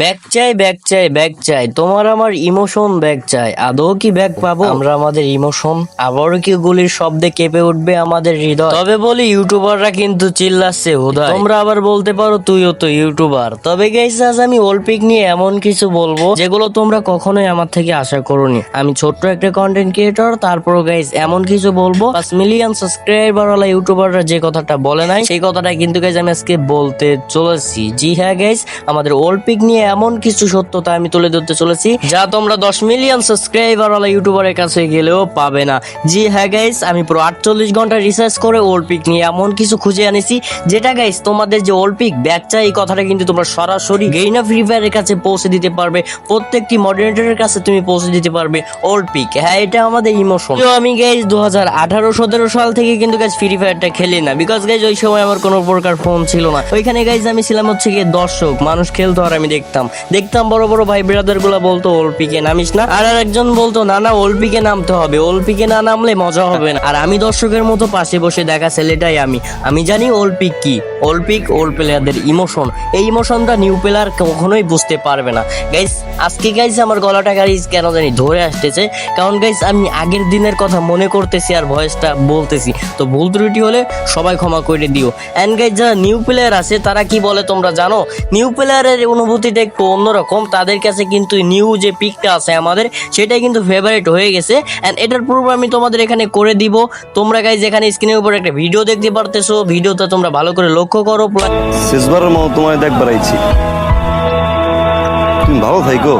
Bag চাই bag চাই bag চাই। তোমার আমার ইমোশন ব্যাগ চাই। আদৌ কি ব্যাগ পাবো? আমরা আমাদের ইমোশন আবারও কি গুলির শব্দে কেঁপে উঠবে আমাদের হৃদয়? তবে বলি ইউটিউবাররা কিন্তু চিল্লাচ্ছে হুদা তোমরা আবার বলতে পারো, তুইও তো ইউটিউবার তবে গাইস আজ আমি অল্পিক নিয়ে এমন কিছু বলব, যেগুলো তোমরা কখনোই আমার থেকে আশা করোনি। আমি ছোট্ট একটা কন্টেন্ট ক্রিয়েটর তারপর গাইস এমন কিছু বলব। পাঁচ মিলিয়ন সাবস্ক্রাইবার ওয়ালা ইউটিউবাররা যে কথাটা বলে নাই, সেই কথাটা কিন্তু গাইস আমি আজকে বলতে চলেছি। জি হ্যাঁ গাইস আমাদের অল্পিক নিয়ে এমন কিছু সত্যতা আমি তুলে ধরতে চলেছি যা তোমরা দশ মিলিয়ন সাবস্ক্রাইবার ওয়ালা ইউটিউবারের কাছে গেলেও পাবে না। জি হ্যাঁ গাইস আমি পুরো আটচল্লিশ ঘণ্টা রিসার্চ করে অল্পিক নিয়ে এমন কিছু খুঁজে আনেছি। যেটা গাইস তোমাদের যে অল্পিক ব্যাগ চাই, এই কথাটা কিন্তু তোমরা সরাসরি গেইনা ফ্রি কাছে পৌঁছে দিতে পারবে। প্রত্যেকটি মডারেটরের কাছে তুমি পৌঁছে দিতে পারবে অল্পিক হ্যাঁ এটা আমাদের ইমোশন তো আমি গাইস দু হাজার আঠারো, সতেরো সাল থেকে কিন্তু গাইস ফ্রি ফায়ারটা খেলি না। বিকজ গাইজ ওই সময় আমার কোনো প্রকার ফোন ছিল না। ওইখানে গাইজ আমি ছিলাম হচ্ছে গিয়ে দর্শক। মানুষ খেলতো আর আমি দেখতাম। দেখতাম। দেখতাম বড় বড় ভাই ব্রাদারগুলা বলতো ওলপিকে নামিস না। আর একজন বলতো, না না ওলপিকে নামতে হবে। ওলপিকে না নামলে মজা হবে না। আর আমি দর্শকের মতো পাশে বসে দেখা ছেলেটাই আমি। আমি জানি ওলপিক কি। ওলপিক ওল্ড প্লেয়ারদের ইমোশন এই ইমোশনটা নিউ প্লেয়ার কখনোই বুঝতে পারবে না। গাইস আজকে গাইস আমার গলাটা গাইজ কেন জানি ধরে আসতেছে। কারণ গাইস আমি আগের দিনের কথা মনে করতেছি আর ভয়েসটা বলতেছি। তো ভুল ত্রুটি হলে সবাই ক্ষমা করে দিও। অ্যান্ড গাইস যারা নিউ প্লেয়ার আছে, তারা কি বলে তোমরা জানো? নিউ প্লেয়ারের অনুভূতিটা একটু অন্যরকম। তাদের কাছে কিন্তু নিউ যে পিকটা আছে আমাদের, সেটাই কিন্তু ফেভারিট হয়ে গেছে। অ্যান্ড এটার পূর্ব আমি তোমাদের এখানে করে দিব। তোমরা গাইজ এখানে স্ক্রিনের উপর একটা ভিডিও দেখতে পারতেছো। ভিডিওটা তোমরা ভালো করে লক্ষ্য করো। শেষবারের মতো তোমায় দেখবার আইছি তুমি ভালো থাইকো।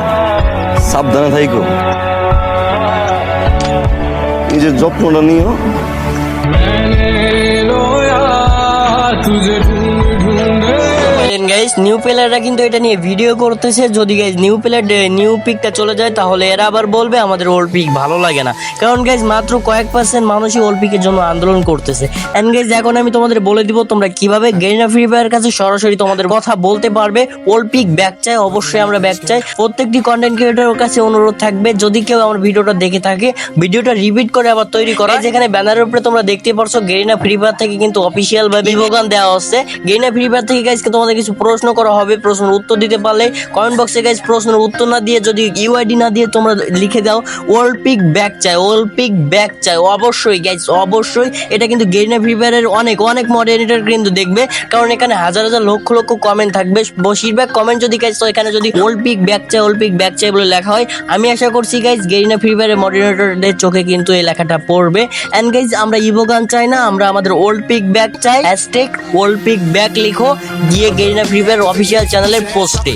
সাবধানে থাইকো। নিজের যত্নটা নিও। গাইস নিউ প্লেয়াররা কিন্তু এটা নিয়ে ভিডিও করতেছে। যদি গাইজ নিউ প্লেয়ার নিউ পিকটা চলে যায় তাহলে এরা আবার বলবে আমাদের ওল্ড পিক ভালো লাগে না। কারণ গাইজ মাত্র কয়েক পার্সেন্ট মানুষই ওল্ড পিকের জন্য আন্দোলন করতেছে। এন্ড গাইজ এখন আমি তোমাদের বলে দিব তোমরা কীভাবে গেরিনা ফ্রি ফায়ার কাছে সরাসরি তোমাদের কথা বলতে পারবে। ওল্ড পিক ব্যাক চাই অবশ্যই আমরা ব্যাক চাই। প্রত্যেকটি কন্টেন্ট ক্রিয়েটরের কাছে অনুরোধ থাকবে যদি কেউ আমার ভিডিওটা দেখে থাকে ভিডিওটা রিপিট করে আবার তৈরি করা। যেখানে ব্যানারের উপরে তোমরা দেখতে পারছ গেরিনা ফ্রি ফায়ার থেকে কিন্তু অফিসিয়াল ভাবে বিভোগান দেওয়া হচ্ছে। গেরিনা ফ্রি ফায়ার থেকে গাইজ তোমাদের কিছু প্রশ্ন করা হবে, প্রশ্নের উত্তর দিতে পারলে কমেন্ট বক্সে গাইজ প্রশ্নের উত্তর না দিয়ে যদি ইউআইডি না দিয়ে তোমরা লিখে দাও ওয়ার্ল্ড পিক ব্যাক চাই ওয়ার্ল্ড পিক ব্যাক চাই, অবশ্যই গাইজ অবশ্যই। এটা কিন্তু গেরিনা ফ্রি ফায়ারের অনেক অনেক মডারেটর কিন্তু দেখবে, কারণ এখানে হাজার হাজার লক্ষ লক্ষ কমেন্ট থাকবে। বেশিরভাগ কমেন্ট যদি গাইজ তো এখানে যদি ওল্ড পিক ব্যাক চাই ওল্ড পিক ব্যাক চাই বলে লেখা হয়, আমি আশা করছি গাইজ গেরিনা ফ্রি ফায়ারের মডারেটরদের চোখে কিন্তু এই লেখাটা পড়বে। এন্ড গাইজ আমরা ইভোগান চাই না, আমরা আমাদের ওল্ড পিক ব্যাক চাই হ্যাশট্যাগ ওল্ড পিক ব্যাক লিখো, গিয়ে গেরিনা ফ্রি ফায়ার অফিসিয়াল চ্যানেলের পোস্টে